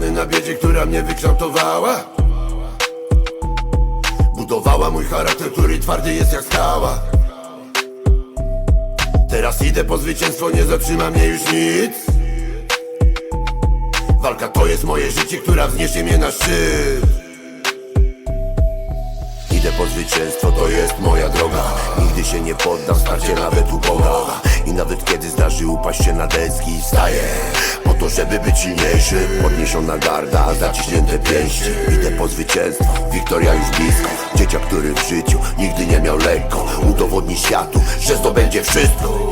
wychowany na biedzie, która mnie wykształtowała. Budowała mój charakter, który twardy jest jak skała. Teraz idę po zwycięstwo, nie zatrzyma mnie już nic. Walka to jest moje życie, która wzniesie mnie na szczyt. Idę po zwycięstwo, to jest moja droga. Nigdy się nie poddam, starcie nawet u Boga na deski Wstaję. Po to, żeby być silniejszy Podniesiona garda, zaciśnięte pięści Idę po zwycięstwo, wiktoria już blisko Dzieciak, który w życiu nigdy nie miał lekko Udowodni światu, że zdobędzie wszystko